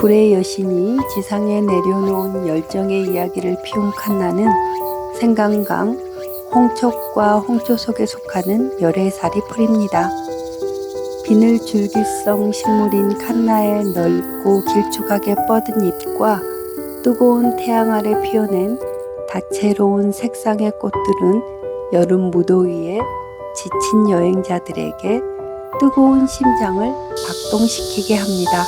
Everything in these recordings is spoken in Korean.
불의 여신이 지상에 내려놓은 열정의 이야기를 피운 칸나는 생강강, 홍촉과 홍초 속에 속하는 열애살이 풀입니다. 비늘 줄기성 식물인 칸나의 넓고 길쭉하게 뻗은 잎과 뜨거운 태양 아래 피어낸 다채로운 색상의 꽃들은 여름 무더위에 지친 여행자들에게 뜨거운 심장을 박동시키게 합니다.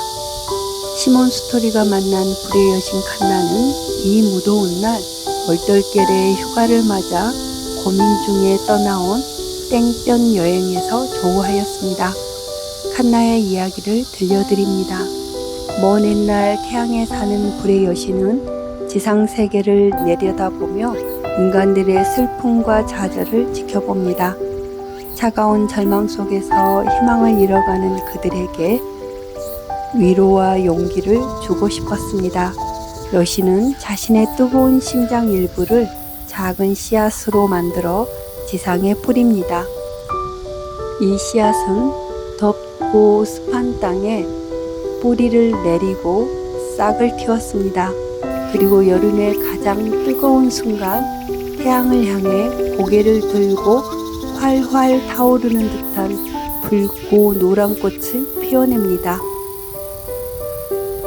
시몬 스토리가 만난 불의 여신 칸나는 이 무더운 날 얼떨결에 휴가를 맞아 고민 중에 떠나온 땡볕 여행에서 조우하였습니다. 칸나의 이야기를 들려드립니다. 먼 옛날 태양에 사는 불의 여신은 지상 세계를 내려다보며 인간들의 슬픔과 좌절을 지켜봅니다. 차가운 절망 속에서 희망을 잃어가는 그들에게 위로와 용기를 주고 싶었습니다. 여신은 자신의 뜨거운 심장 일부를 작은 씨앗으로 만들어 지상에 뿌립니다. 이 씨앗은 덥고 습한 땅에 뿌리를 내리고 싹을 틔웠습니다. 그리고 여름의 가장 뜨거운 순간 태양을 향해 고개를 들고 활활 타오르는 듯한 붉고 노란 꽃을 피워냅니다.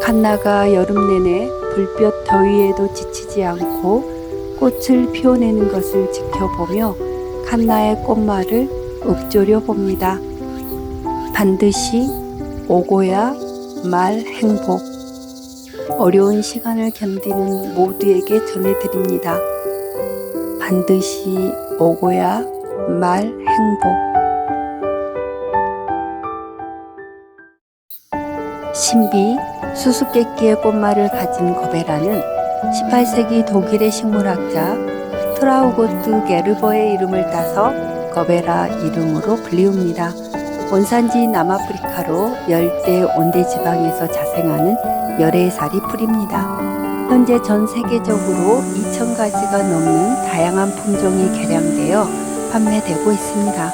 칸나가 여름 내내 불볕 더위에도 지치지 않고 꽃을 피워내는 것을 지켜보며 칸나의 꽃말을 읊조려 봅니다. 반드시 오고야 말 행복. 어려운 시간을 견디는 모두에게 전해드립니다. 반드시 오고야 말 행복. 신비 수수께끼의 꽃말을 가진 거베라는 18세기 독일의 식물학자 트라우고트 게르버의 이름을 따서 거베라 이름으로 불리웁니다. 원산지 남아프리카로 열대 온대 지방에서 자생하는 열애살이 풀입니다. 현재 전 세계적으로 2,000가지가 넘는 다양한 품종이 개량되어 판매되고 있습니다.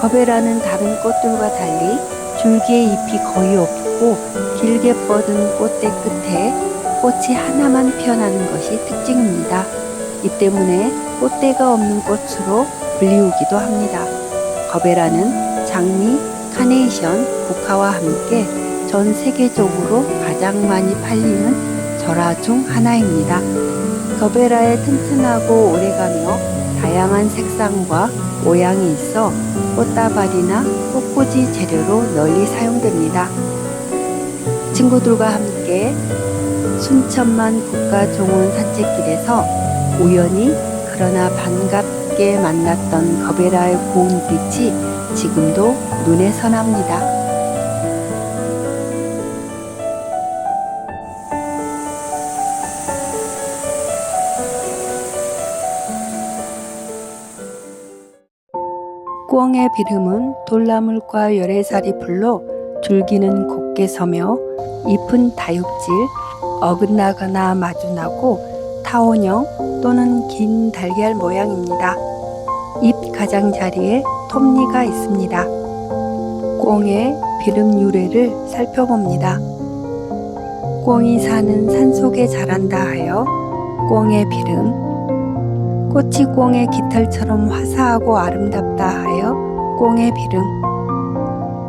거베라는 다른 꽃들과 달리 줄기의 잎이 거의 없고 길게 뻗은 꽃대 끝에 꽃이 하나만 피어나는 것이 특징입니다. 이 때문에 꽃대가 없는 꽃으로 불리우기도 합니다. 거베라는 장미, 카네이션, 국화와 함께 전 세계적으로 가장 많이 팔리는 절화 중 하나입니다. 거베라의 튼튼하고 오래가며 다양한 색상과 모양이 있어 꽃다발이나 꽃꽂이 재료로 널리 사용됩니다. 친구들과 함께 순천만 국가종원 산책길에서 우연히 그러나 반갑게 만났던 거베라의 고운 빛이 지금도 눈에 선합니다. 꿩의 비름은 돌나물과 열애살이 풀로 줄기는 곱게 서며 잎은 다육질, 어긋나거나 마주나고 타원형 또는 긴 달걀 모양입니다. 잎 가장자리에 톱니가 있습니다. 꿩의 비름 유래를 살펴봅니다. 꿩이 사는 산속에 자란다 하여 꿩의 비름, 꽃이 꿩의 깃털처럼 화사하고 아름답다 하여 꿩의 비름,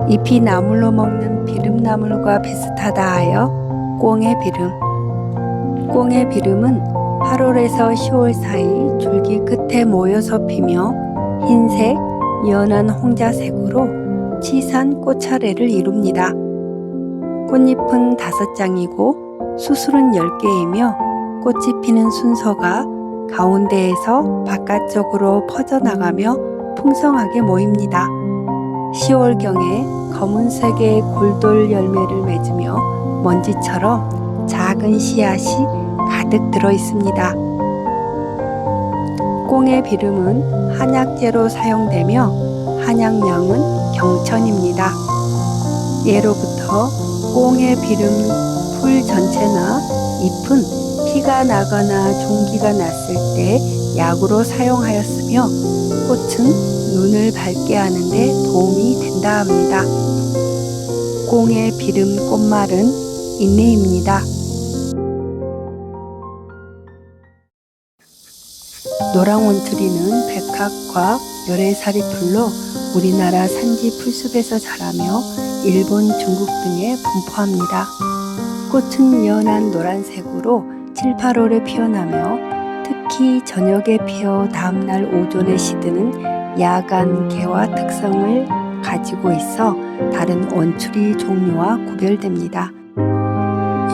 잎이 나물로 먹는 비름나물과 비슷하다 하여 꿩의 비름. 꿩의 비름은 8월에서 10월 사이 줄기 끝에 모여서 피며 흰색, 연한 홍자색으로 치산 꽃차례를 이룹니다. 꽃잎은 다섯 장이고 수술은 10개이며 꽃이 피는 순서가 가운데에서 바깥쪽으로 퍼져나가며 풍성하게 모입니다. 10월경에 검은색의 골돌 열매를 맺으며 먼지처럼 작은 씨앗이 가득 들어 있습니다. 꽁의 비름은 한약재로 사용되며 한약명은 경천입니다. 예로부터 꽁의 비름 풀 전체나 잎은 피가 나거나 종기가 났을 때 약으로 사용하였으며 꽃은 눈을 밝게 하는데 도움이 된다 합니다. 꽁의 비름 꽃말은 인내입니다. 노랑원추리는 백합과 열애살이 풀로 우리나라 산지 풀숲에서 자라며 일본, 중국 등에 분포합니다. 꽃은 연한 노란색으로 7, 8월에 피어나며 특히 저녁에 피어 다음날 오전에 시드는 야간 개화 특성을 가지고 있어 다른 원추리 종류와 구별됩니다.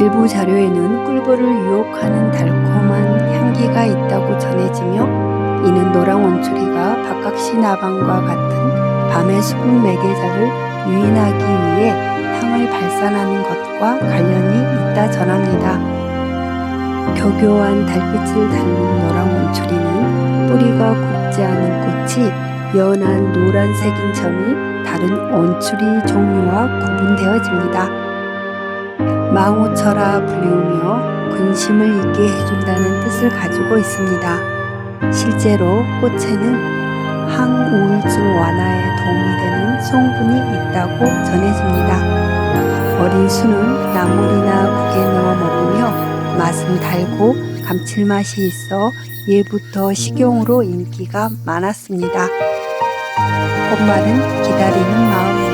일부 자료에는 꿀벌을 유혹하는 달콤한 향기가 있다고 전해지며 이는 노랑 원추리가 박각시 나방과 같은 밤의 수분 매개자를 유인하기 위해 향을 발산하는 것과 관련이 있다 전합니다. 교교한 달빛을 닮은 노랑 원추리는 뿌리가 굵지 않은 꽃이 연한 노란색인 점이 다른 원추리 종류와 구분되어집니다. 망우처라 불리우며 근심을 잊게 해준다는 뜻을 가지고 있습니다. 실제로 꽃에는 항우울증 완화에 도움이 되는 성분이 있다고 전해집니다. 어린 수는 나물이나 맛은 달고 감칠맛이 있어 예부터 식용으로 인기가 많았습니다. 꽃말은 기다리는 마음